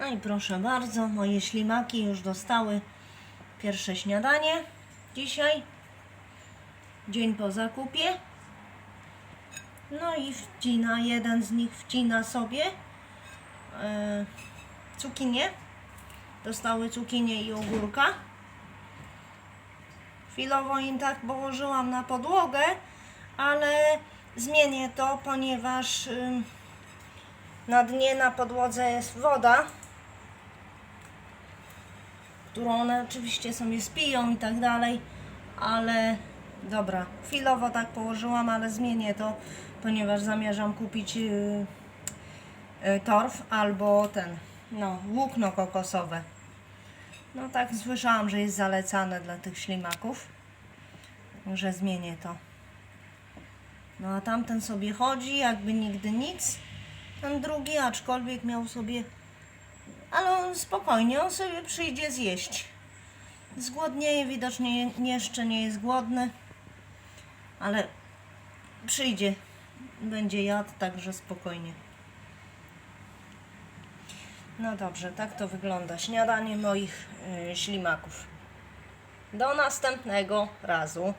No i proszę bardzo, moje ślimaki już dostały pierwsze śniadanie dzisiaj. Dzień po zakupie. No i wcina, jeden z nich wcina sobie e, cukinię. Dostały cukinię i ogórka. Chwilowo im tak położyłam na podłogę, ale zmienię to, ponieważ na dnie na podłodze jest woda, którą one oczywiście sobie spiją i tak dalej, ale dobra, chwilowo tak położyłam, ale zmienię to, ponieważ zamierzam kupić yy, yy, torf albo ten, no, włókno kokosowe. No tak słyszałam, że jest zalecane dla tych ślimaków, że zmienię to. No a tamten sobie chodzi, jakby nigdy nic. Ten drugi, aczkolwiek miał sobie. Ale on spokojnie, on sobie przyjdzie zjeść. Zgłodnieje, widocznie nie- jeszcze nie jest głodny, ale przyjdzie, będzie jadł, także spokojnie. No dobrze, tak to wygląda śniadanie moich y, ślimaków. Do następnego razu.